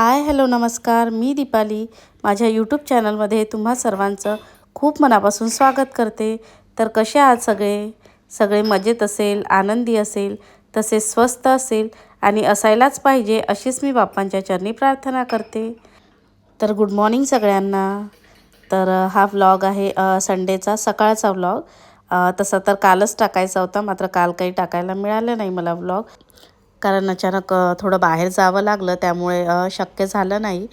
Hi hello नमस्कार. मी दीपाली. माझ्या YouTube चॅनलमध्ये तुम्हा सर्वांचं खूप मनापासून स्वागत करते. तर कसे आहात सगळे? सगळे मजेत असेल आनंदी असेल तसेच स्वस्त असेल आणि असायलाच पाहिजे अशीच मी बाप्पांच्या चरणी प्रार्थना करते. तर गुड मॉर्निंग सगळ्यांना. तर हा व्लॉग आहे संडेचा सकाळचा व्लॉग तसा तर कालच टाकायचा होता मात्र काल काही टाकायला मिळालं नाही मला व्लॉग कारण अचानक थोडं बाहेर जावं लागलं त्यामुळे शक्य झालं नाही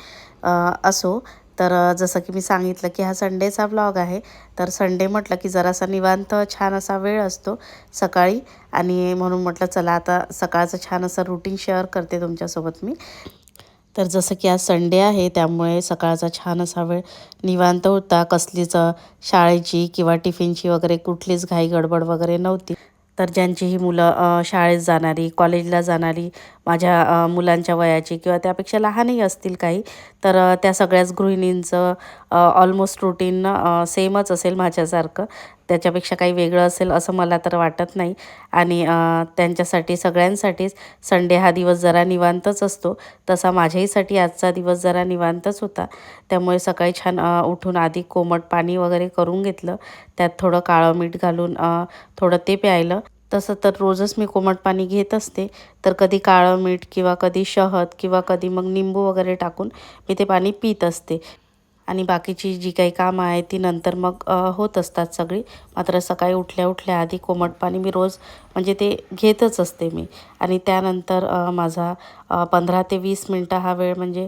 असो. तर जसं की मी सांगितलं की हा संडेचा व्लॉग आहे. तर संडे म्हटलं की जरासा निवांत छान असा वेळ असतो सकाळी. आणि म्हणून म्हटलं चला आता सकाळचं छान असं रुटीन शेअर करते तुमच्यासोबत मी. तर जसं की आज संडे आहे त्यामुळे सकाळचा छान असा वेळ निवांत होता. कसलीच शाळेची किंवा टिफिनची वगैरे कुठलीच घाई गडबड वगैरे नव्हती. तर ज्यांची ही मुलं शाळेत जाणारी कॉलेजला जाणारी माझ्या मुलांच्या वयाची किंवा त्यापेक्षा लहानही असतील काही तर त्या सगळ्याच गृहिणींचं ऑलमोस्ट रुटीन सेमच असेल माझ्यासारखं. त्याच्यापेक्षा काही वेगळं असेल असं मला तर वाटत नाही. आणि त्यांच्यासाठी सगळ्यांसाठीच संडे हा दिवस जरा निवांतच असतो. तसा माझ्याहीसाठी आजचा दिवस जरा निवांतच होता. त्यामुळे सकाळी छान उठून आधी कोमट पाणी वगैरे करून घेतलं. त्यात थोडं काळं मीठ घालून थोडं ते प्यायलं. तसं तर रोजच मी कोमट पाणी घेत असते. तर कधी काळं मीठ किंवा कधी शहद किंवा कधी मग निंबू वगैरे टाकून मी ते पाणी पित असते. आणि बाकीची जी काही कामं आहेत ती नंतर मग होत असतात सगळी. मात्र सकाळी उठल्या उठल्या आधी कोमट पाणी मी रोज म्हणजे ते घेतच असते मी. आणि त्यानंतर माझा पंधरा ते वीस मिनटं हा वेळ म्हणजे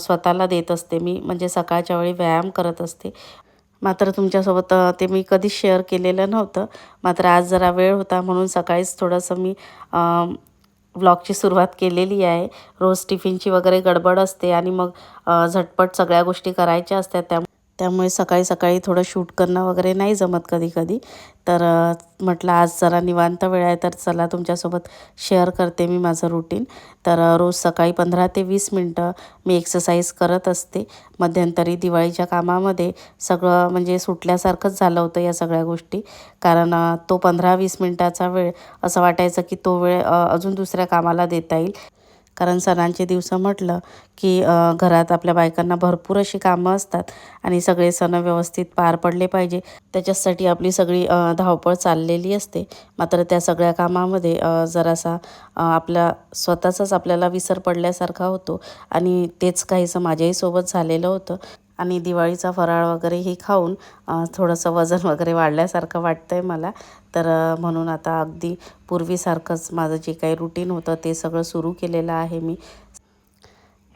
स्वतःला देत असते मी. म्हणजे सकाळच्या वेळी व्यायाम करत असते. मात्र तुमच्यासोबत ते मी कधीच शेअर केलेलं नव्हतं. मात्र आज जरा वेळ होता म्हणून सकाळीच थोडंसं मी व्लॉगची सुरुवात केलेली आहे. रोज टिफिनची वगैरे गडबड असते आणि मग झटपट सगळ्या गोष्टी करायच्या असतात. त्या त्यामुळे सकाळी सकाळी थोडं शूट करणं वगैरे नाही जमत कधी कधी. तर म्हटलं आज जरा निवांत वेळ आहे तर चला तुमच्यासोबत शेअर करते मी माझं रुटीन तर रोज सकाळी पंधरा ते वीस मिनटं मी एक्सरसाइज करत असते. मध्यंतरी दिवाळीच्या कामामध्ये सगळं म्हणजे सुटल्यासारखंच झालं होतं या सगळ्या गोष्टी. कारण तो पंधरा वीस मिनटाचा वेळ असं वाटायचं की तो वेळ अजून दुसऱ्या कामाला देता येईल. कारण सणांचे दिवस म्हटलं की घरात आपल्या बायकांना भरपूर अशी कामं असतात आणि सगळे सण व्यवस्थित पार पडले पाहिजे. त्याच्यासाठी आपली सगळी धावपळ चाललेली असते. मात्र त्या सगळ्या कामामध्ये जरासा आपला स्वतःचाच आपल्याला विसर पडल्यासारखा होतो. आणि तेच काहीसं माझ्याही सोबत झालेलं होतं. आणि दिवाळीचा फराळ वगैरेही खाऊन थोडंसं वजन वगैरे वाढल्यासारखं वाटतं आहे मला. तर म्हणून आता अगदी पूर्वीसारखंच माझं जे काही रुटीन होतं ते सगळं सुरू केलेलं आहे मी.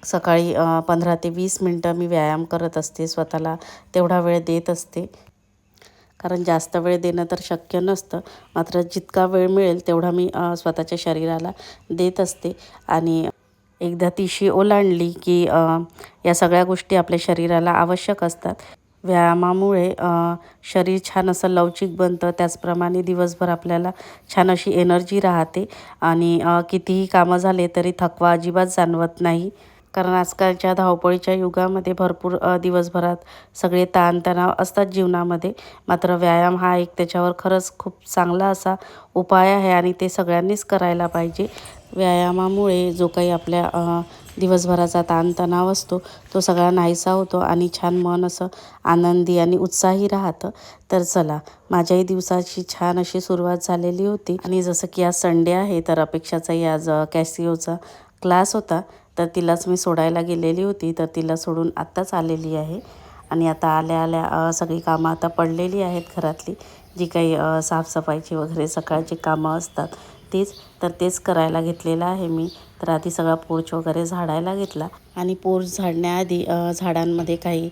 सकाळी पंधरा ते वीस मिनटं मी व्यायाम करत असते स्वतःला तेवढा वेळ देत असते. कारण जास्त वेळ देणं तर शक्य नसतं. मात्र जितका वेळ मिळेल तेवढा मी स्वतःच्या शरीराला देत असते. आणि एकदा तिशी ओलांडली की या सगळ्या गोष्टी आपल्या शरीराला आवश्यक असतात. व्यायामामुळे शरीर छान असं लवचिक बनतं. त्याचप्रमाणे दिवसभर आपल्याला छान अशी एनर्जी राहते. आणि कितीही कामं झाले तरी थकवा अजिबात जाणवत नाही. कारण आजकालच्या धावपळीच्या युगामध्ये भरपूर दिवसभरात सगळे ताणतणाव असतात जीवनामध्ये. मात्र व्यायाम हा एक त्याच्यावर खरंच खूप चांगला असा उपाय आहे आणि ते सगळ्यांनीच करायला पाहिजे. व्यायामामुळे जो काही आपल्या दिवसभराचा ताणतणाव असतो तो सगळा नाहीसा होतो आणि छान मन असं आनंदी आणि उत्साही राहतं. तर चला माझ्याही दिवसाची छान अशी सुरुवात झालेली होती. आणि जसं की आज संडे आहे तर अपेक्षाचाही आज कॅसिओचा क्लास होता. तर तिलाच मी सोडायला गेलेली होती. तर तिला सोडून आत्ताच आलेली आहे. आणि आता आल्या आल्या सगळी कामं आता पडलेली आहेत घरातली. जी काही साफसफाईची वगैरे सकाळची कामं असतात तीच. तर तेच करायला घेतलेलं आहे मी. तर आधी सगळा पोर्च वगैरे झाडायला घेतला. आणि पोर्च झाडण्याआधी झाडांमध्ये काही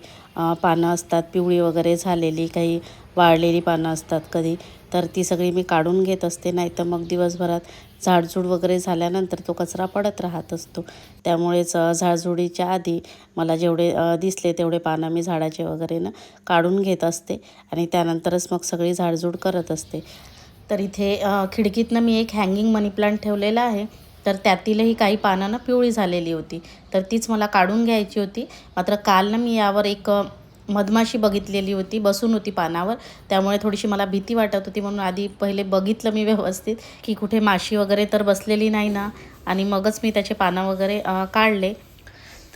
पानं असतात पिवळी वगैरे झालेली काही वाळलेली पानं असतात कधी तर ती सगळी मी काढून घेत असते. नाही तर मग दिवसभरात झाडझूड वगैरे झाल्यानंतर तो कचरा पडत राहत असतो. त्यामुळेच झाडझुडीच्या आधी मला जेवढे दिसले तेवढे पानं मी झाडाचे वगैरे ना काढून घेत असते. आणि त्यानंतरच मग सगळी झाडझूड करत असते. तर इथे खिडकीतनं मी एक हँगिंग मनी प्लांट ठेवलेला आहे. तर त्यातीलही काही पानं ना पिवळी झालेली होती. तर तीच मला काढून घ्यायची होती. मात्र काल ना मी यावर एक मधमाशी बघितलेली होती बसून होती पानावर. त्यामुळे थोडीशी मला भीती वाटत होती. म्हणून आधी पहिले बघितलं मी व्यवस्थित की कुठे माशी वगैरे तर बसलेली नाही ना. आणि मगच मी त्याचे पानं वगैरे काढले.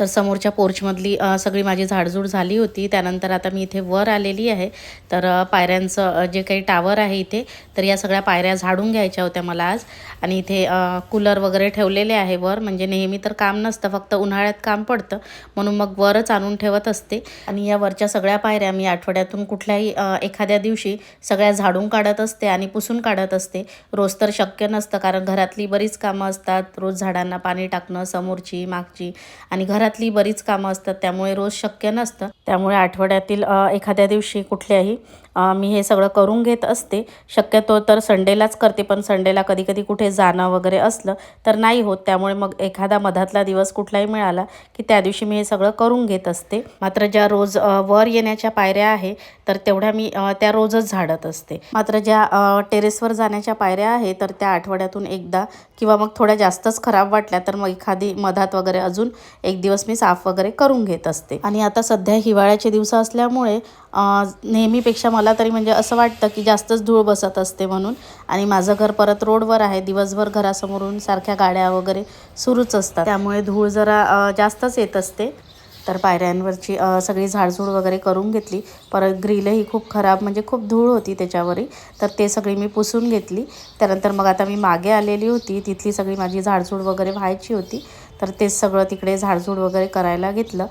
तर समोरच्या पोर्चमधली सगळी माझी झाडझूड झाली होती. त्यानंतर आता मी इथे वर आलेली आहे. तर पायऱ्यांचं जे काही टावर आहे इथे तर या सगळ्या पायऱ्या झाडून घ्यायच्या होत्या मला आज. आणि इथे कूलर वगैरे ठेवलेले आहे वर. म्हणजे नेहमी तर काम नसतं फक्त उन्हाळ्यात काम पडतं. म्हणून मग वरच आणून ठेवत असते. आणि या वरच्या सगळ्या पायऱ्या मी आठवड्यातून कुठल्याही एखाद्या दिवशी सगळ्या झाडून काढत असते आणि पुसून काढत असते. रोज तर शक्य नसतं कारण घरातली बरीच कामं असतात. रोज झाडांना पाणी टाकणं समोरची मागची. आणि घरात घरातली बरीच कामं असतात त्यामुळे रोज शक्य नसतं. त्यामुळे आठवड्यातील एखाद्या दिवशी कुठल्याही मी हे सगळं करून घेत असते. शक्यतो तर संडेलाच करते पण संडेला कधी कधी कुठे जाणं वगैरे असलं तर नाही होत. त्यामुळे मग एखादा मधातला दिवस कुठलाही मिळाला की त्या दिवशी मी हे सगळं करून घेत असते. मात्र ज्या रोज वर येण्याच्या पायऱ्या आहे तर तेवढ्या मी त्या रोजच झाडत असते. मात्र ज्या टेरेसवर जाण्याच्या पायऱ्या आहे तर त्या आठवड्यातून एकदा किंवा मग थोड्या जास्तच खराब वाटल्या तर मग एखादी मधात वगैरे अजून एक दिवस मी साफ वगैरे करून घेत असते. आणि आता सध्या ही हिवाळ्याचे दिवस असल्यामुळे नेहमीपेक्षा मला तरी म्हणजे असं वाटतं की जास्तच धूळ बसत असते म्हणून. आणि माझं घर परत रोडवर आहे. दिवसभर घरासमोरून सारख्या गाड्या वगैरे सुरूच असतात. त्यामुळे धूळ जरा जास्तच येत असते. तर पायऱ्यांवरची सगळी झाडझूड वगैरे करून घेतली. परत ग्रिलही खूप खराब म्हणजे खूप धूळ होती त्याच्यावरही. तर ते सगळी मी पुसून घेतली. त्यानंतर मग आता मी मागे आलेली होती. तिथली सगळी माझी झाडझूड वगैरे व्हायची होती. तर तेच सगळं तिकडे झाडझूड वगैरे करायला घेतलं.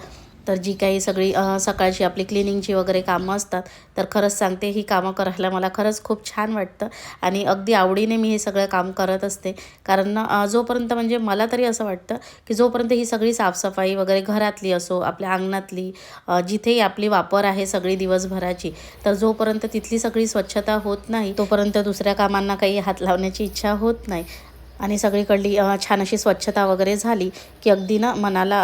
तर जी काही सगळी सकाळची आपली क्लिनिंगची वगैरे कामं असतात तर खरंच सांगते ही कामं करायला मला खरंच खूप छान वाटतं. आणि अगदी आवडीने मी हे सगळं काम करत असते. कारण जोपर्यंत म्हणजे मला तरी असं वाटतं की जोपर्यंत ही सगळी साफसफाई वगैरे घरातली असो आपल्या अंगणातली जिथेही आपली वापर आहे सगळी दिवसभराची तर जोपर्यंत तिथली सगळी स्वच्छता होत नाही तोपर्यंत दुसऱ्या कामांना काही हात लावण्याची इच्छा होत नाही. आणि सगळीकडली छान अशी स्वच्छता वगैरे झाली की अगदी ना मनाला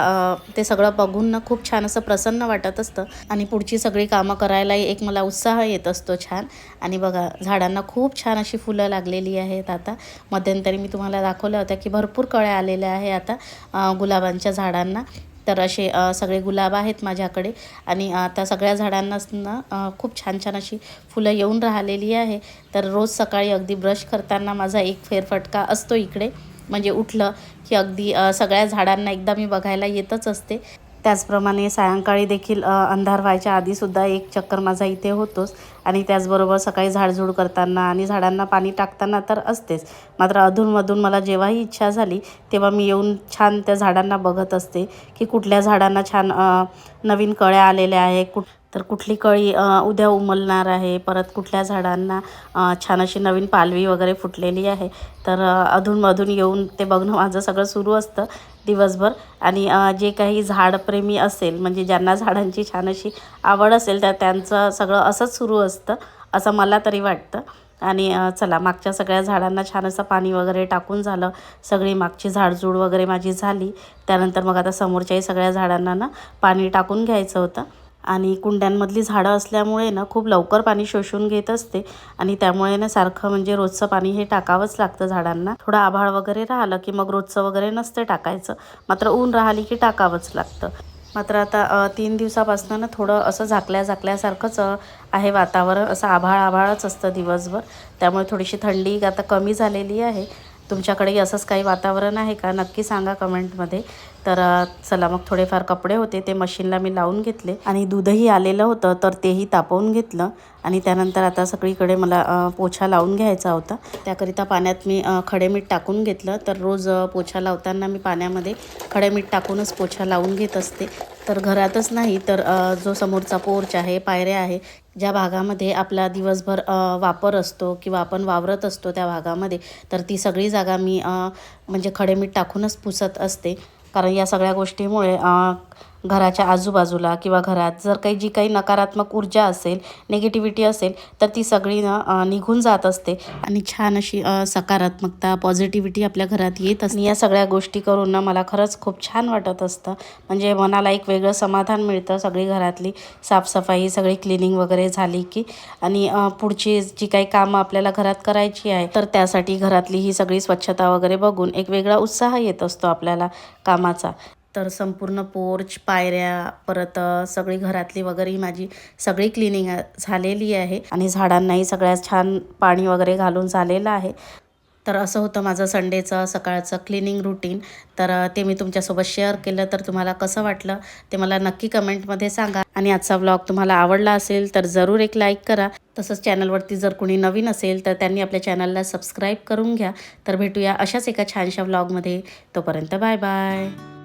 ते सगळं बघून ना खूप छान असं प्रसन्न वाटत असतं. आणि पुढची सगळी कामं करायलाही एक मला उत्साह येत असतो छान. आणि बघा झाडांना खूप छान अशी फुलं लागलेली आहेत आता. मध्यंतरी मी तुम्हाला दाखवल्या होत्या की भरपूर कळ्या आलेल्या आहे आता गुलाबांच्या झाडांना. तर असे सगळे गुलाब आहेत माझ्याकडे. आणि आता सगळ्या झाडांनाच ना खूप छान छान अशी फुलं येऊन राहिलेली आहे. तर रोज सकाळी अगदी ब्रश करताना माझा एक फेरफटका असतो इकडे. म्हणजे उठलं की अगदी सगळ्या झाडांना एकदा मी बघायला येतच असते. त्याचप्रमाणे सायंकाळी देखील अंधार व्हायच्या आधीसुद्धा एक चक्कर माझा इथे होतोच. आणि त्याचबरोबर सकाळी झाडझूड करताना आणि झाडांना पाणी टाकताना तर असतेच. मात्र अधूनमधून मला जेव्हाही इच्छा झाली तेव्हा मी येऊन छान त्या झाडांना बघत असते की कुठल्या झाडांना छान नवीन कळ्या आलेल्या आहे कुठ तर कुठली कळी उद्या उमलणार आहे परत कुठल्या झाडांना छान अशी नवीन पालवी वगैरे फुटलेली आहे तर अधूनमधून येऊन ते बघणं माझं सगळं सुरू असतं दिवसभर. आणि जे काही झाडप्रेमी असेल म्हणजे ज्यांना झाडांची छान अशी आवड असेल तर त्यांचं सगळं असंच सुरू असतं असं मला तरी वाटतं. आणि चला मागच्या सगळ्या झाडांना छान असं पाणी वगैरे टाकून झालं. सगळी मागची झाडझूड वगैरे माझी झाली. त्यानंतर मग आता समोरच्याही सगळ्या झाडांना ना पाणी टाकून घ्यायचं होतं. आणि कुंड्यांमधली झाडं असल्यामुळे ना खूप लवकर पाणी शोषून घेत असते. आणि त्यामुळे ना सारखं म्हणजे रोजचं पाणी हे टाकावंच लागतं झाडांना. थोडं आभाळ वगैरे राहिलं की मग रोजचं वगैरे नसते टाकायचं. मात्र ऊन राहिली की टाकावंच लागतं. मात्र आता तीन दिवसापासून ना थोडं असं झाकल्या झाकल्यासारखंच आहे वातावरण. असं आभाळ आभाळच असतं दिवसभर. त्यामुळे थोडीशी थंडी आता कमी झालेली आहे. तुमच्याकडेही असंच काही वातावरण आहे का? नक्की सांगा कमेंटमध्ये. तर चला मग थोडेफार कपडे होते ते मशीनला मी लावून घेतले. आणि दूधही आलेलं होतं तर तेही तापवून घेतलं. आणि त्यानंतर आता सगळीकडे मला पोछा लावून घ्यायचा होता. त्याकरिता पाण्यात मी खडे मीठ टाकून घेतलं. तर रोज पोछा लावताना मी पाण्यामध्ये खडे मीठ टाकूनच पोछा लावून घेत असते. तर घरातच नाही तर जो समोरचा पोर्च आहे पायऱ्या आहे ज्या भागामध्ये आपला दिवसभर वापर असतो किंवा आपण वावरत असतो त्या भागामध्ये तर ती सगळी जागा मी म्हणजे खडे मीठ टाकूनच पुसत असते. कारण या सगळ्या गोष्टीमुळे घराच्या आजूबाजूला किंवा घरात जर काही जी काही नकारात्मक ऊर्जा असेल निगेटिव्हिटी असेल तर ती सगळी ना निघून जात असते. आणि छान अशी सकारात्मकता पॉझिटिव्हिटी आपल्या घरात येत असते. या सगळ्या गोष्टी करून ना मला खरंच खूप छान वाटत असतं. म्हणजे मनाला एक वेगळं समाधान मिळतं सगळी घरातली. साफसफाई सगळी क्लिनिंग वगैरे झाली की. आणि पुढची जी काही कामं आपल्याला घरात करायची आहे तर त्यासाठी घरातली ही सगळी स्वच्छता वगैरे बघून एक वेगळा उत्साह येत असतो आपल्याला कामाचा. तर संपूर्ण पोर्च पायऱ्या परत सगळी घरातली वगैरे माझी सगळी क्लिनिंग झालेली आहे. आणि झाडांनाही सगळ्यात छान पाणी वगैरे घालून झालेलं आहे. तर असं होतं माझं संडेचं सकाळचं क्लिनिंग रुटीन. तर ते मी तुमच्यासोबत शेअर केलं. तर तुम्हाला कसं वाटलं ते मला नक्की कमेंटमध्ये सांगा. आणि आजचा व्लॉग तुम्हाला आवडला असेल तर जरूर एक लाईक करा. तसंच चॅनलवरती जर कोणी नवीन असेल तर त्यांनी आपल्या चॅनलला सबस्क्राईब करून घ्या. तर भेटूया अशाच एका छानशा व्लॉगमध्ये. तोपर्यंत बाय बाय.